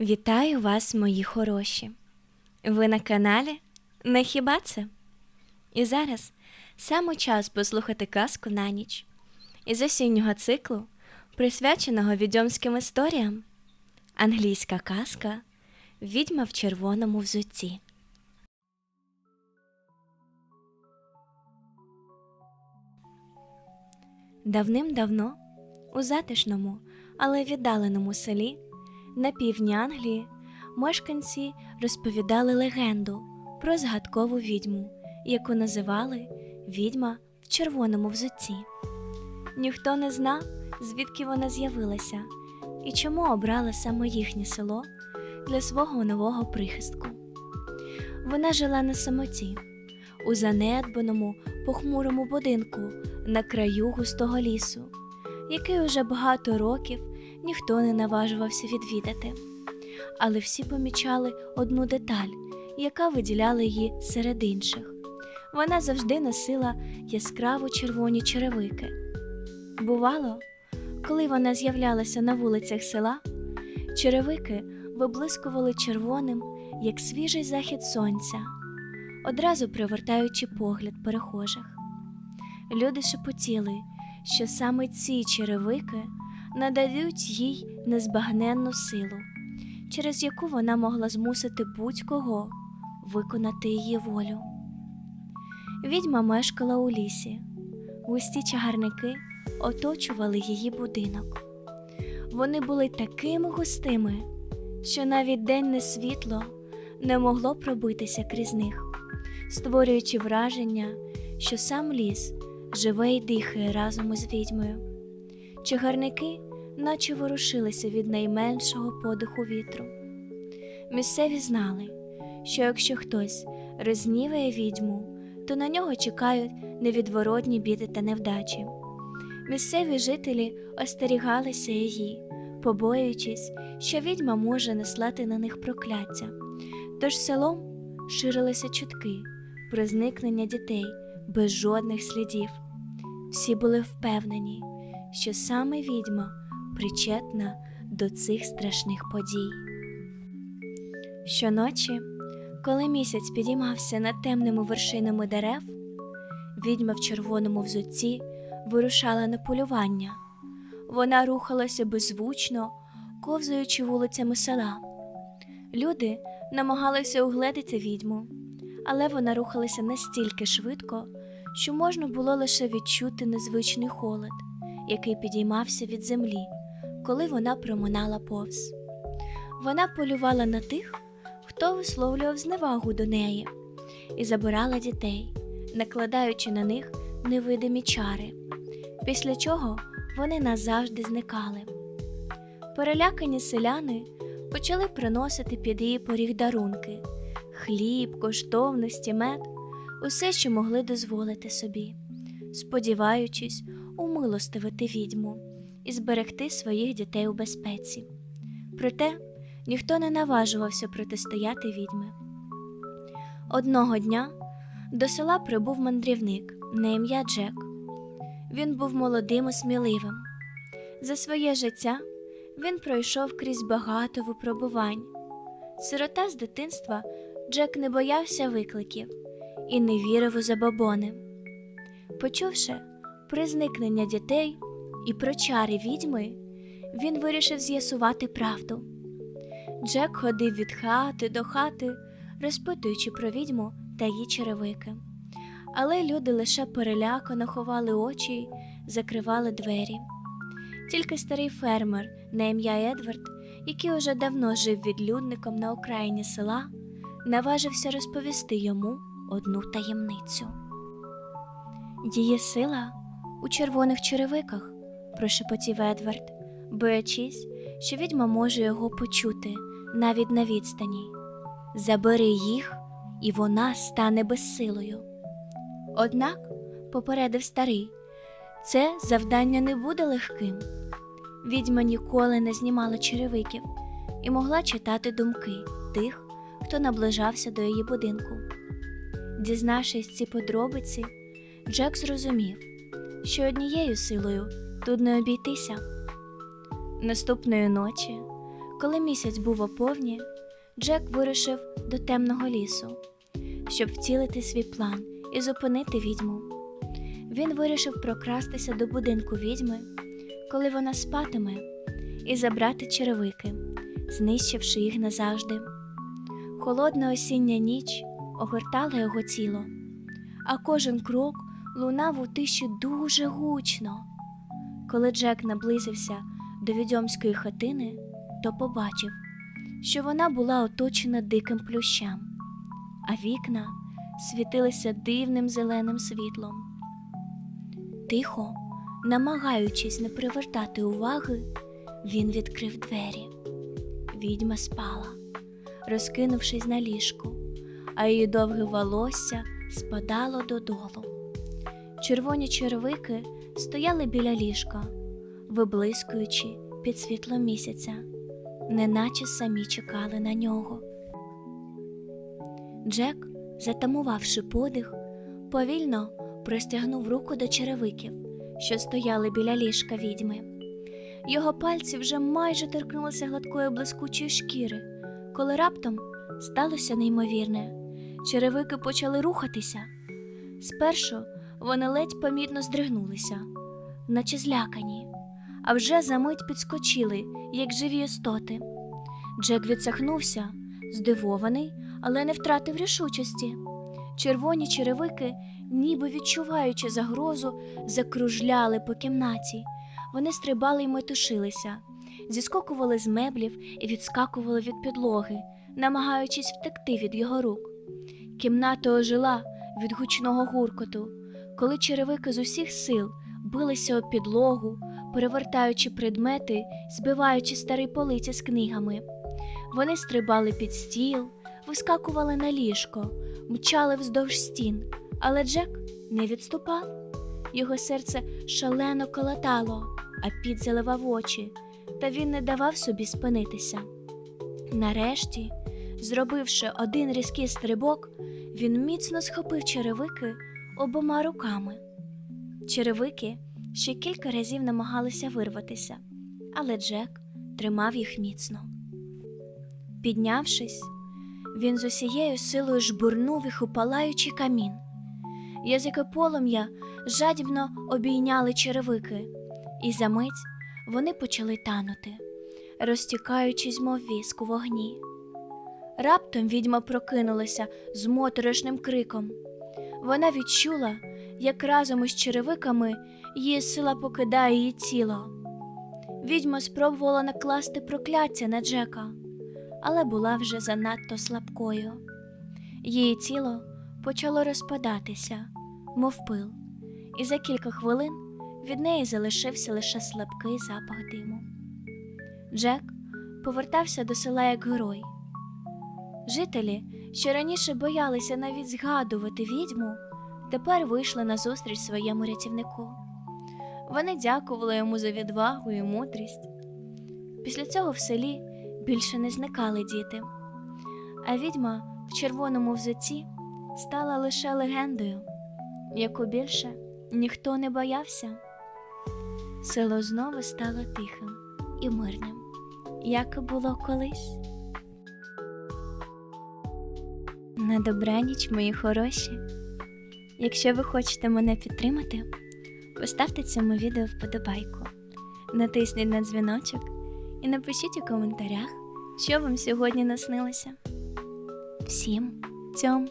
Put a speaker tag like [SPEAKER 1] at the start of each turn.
[SPEAKER 1] Вітаю вас, мої хороші! Ви на каналі Не хіба це? І зараз саме час послухати казку на ніч із осіннього циклу, присвяченого відьомським історіям. Англійська казка Відьма в червоному взутті. Давним-давно у затишному, але віддаленому селі на півдні Англії мешканці розповідали легенду про згадкову відьму, яку називали відьма в червоному взутті. Ніхто не знав, звідки вона з'явилася і чому обрала саме їхнє село для свого нового прихистку. Вона жила на самоті, у занедбаному, похмурому будинку на краю густого лісу, який уже багато років ніхто не наважувався відвідати. Але всі помічали одну деталь, яка виділяла її серед інших. Вона завжди носила яскраво червоні черевики. Бувало, коли вона з'являлася на вулицях села, черевики виблискували червоним, як свіжий захід сонця, одразу привертаючи погляд перехожих. Люди шепотіли, що саме ці черевики нададуть їй незбагненну силу, через яку вона могла змусити будь-кого виконати її волю. Відьма мешкала у лісі, густі чагарники оточували її будинок. Вони були такими густими, що навіть денне світло не могло пробитися крізь них, створюючи враження, що сам ліс живе і дихає разом із відьмою. Чагарники наче ворушилися від найменшого подиху вітру. Місцеві знали, що якщо хтось розніває відьму, то на нього чекають невідворотні біди та невдачі. Місцеві жителі остерігалися її, побоюючись, що відьма може наслати на них прокляття. Тож селом ширилися чутки про зникнення дітей без жодних слідів. Всі були впевнені, що саме відьма причетна до цих страшних подій. Щоночі, коли місяць підіймався над темними вершинами дерев, відьма в червоному взутті вирушала на полювання. Вона рухалася беззвучно, ковзаючи вулицями села. Люди намагалися угледити відьму, але вона рухалася настільки швидко, що можна було лише відчути незвичний холод, який підіймався від землі, коли вона проминала повз. Вона полювала на тих, хто висловлював зневагу до неї, і забирала дітей, накладаючи на них невидимі чари, після чого вони назавжди зникали. Перелякані селяни почали приносити під її поріг дарунки, хліб, коштовності, мед, усе, що могли дозволити собі, сподіваючись умилостивити відьму і зберегти своїх дітей у безпеці. Проте ніхто не наважувався протистояти відьми. Одного дня до села прибув мандрівник на ім'я Джек. Він був молодим і сміливим. За своє життя він пройшов крізь багато випробувань. Сирота з дитинства Джек не боявся викликів і не вірив у забобони. Почувши про зникнення дітей і про чари відьми, він вирішив з'ясувати правду. Джек ходив від хати до хати, розпитуючи про відьму та її черевики. Але люди лише перелякано ховали очі закривали двері. Тільки старий фермер на ім'я Едвард, який уже давно жив відлюдником на окраїні села, наважився розповісти йому одну таємницю. Її сила у червоних черевиках, прошепотів Едвард, боячись, що відьма може його почути навіть на відстані. Забери їх, і вона стане безсилою. Однак, попередив старий, це завдання не буде легким. Відьма ніколи не знімала черевиків і могла читати думки тих, хто наближався до її будинку. Дізнавшись ці подробиці, Джек зрозумів, що однією силою тут не обійтися. Наступної ночі, Коли місяць був оповні, Джек вирушив до темного лісу, щоб втілити свій план і зупинити відьму. Він вирішив прокрастися до будинку відьми, коли вона спатиме, і забрати черевики, знищивши їх назавжди. Холодна осіння ніч огортала його тіло, а кожен крок лунав у тиші дуже гучно. Коли Джек наблизився до відьомської хатини, то побачив, що вона була оточена диким плющем, а вікна світилися дивним зеленим світлом. Тихо, намагаючись не привертати уваги, він відкрив двері. Відьма спала, розкинувшись на ліжку, а її довге волосся спадало додолу. Червоні червики стояли біля ліжка, виблискуючи під світлом місяця, неначе самі чекали на нього. Джек, затамувавши подих, повільно простягнув руку до черевиків, що стояли біля ліжка відьми. Його пальці вже майже торкнулися гладкої блискучої шкіри, коли раптом сталося неймовірне. Черевики почали рухатися. Спершу вони ледь помітно здригнулися, наче злякані, а вже за мить підскочили, як живі істоти. Джек відсахнувся, здивований, але не втратив рішучості. Червоні черевики, ніби відчуваючи загрозу, закружляли по кімнаті. Вони стрибали й метушилися, зіскокували з меблів і відскакували від підлоги, намагаючись втекти від його рук. Кімната ожила від гучного гуркоту, коли черевики з усіх сил билися об підлогу, перевертаючи предмети, збиваючи старі полиці з книгами. Вони стрибали під стіл, вискакували на ліжко, мчали вздовж стін, але Джек не відступав. Його серце шалено колотало, а піт заливав очі, та він не давав собі спинитися. Нарешті, зробивши один різкий стрибок, він міцно схопив черевики обома руками. Черевики ще кілька разів намагалися вирватися, але Джек тримав їх міцно. Піднявшись, він з усією силою жбурнув їх у палаючий камін. Язики полум'я жадібно обійняли черевики, і за мить вони почали танути, розтікаючись, мов віск у вогні. Раптом відьма прокинулася з моторошним криком. Вона відчула, як разом із черевиками її сила покидає її тіло. Відьма спробувала накласти прокляття на Джека, але була вже занадто слабкою. Її тіло почало розпадатися, мов пил, і за кілька хвилин від неї залишився лише слабкий запах диму. Джек повертався до села як герой. Жителі, що раніше боялися навіть згадувати відьму, тепер вийшли на зустріч своєму рятівнику. Вони дякували йому за відвагу і мудрість. Після цього в селі більше не зникали діти, а відьма в червоному взутті стала лише легендою, яку більше ніхто не боявся. Село знову стало тихим і мирним, як і було колись. На добраніч, мої хороші. Якщо ви хочете мене підтримати, поставте цьому відео вподобайку, натисніть на дзвіночок і напишіть у коментарях, що вам сьогодні наснилося. Всім цьом!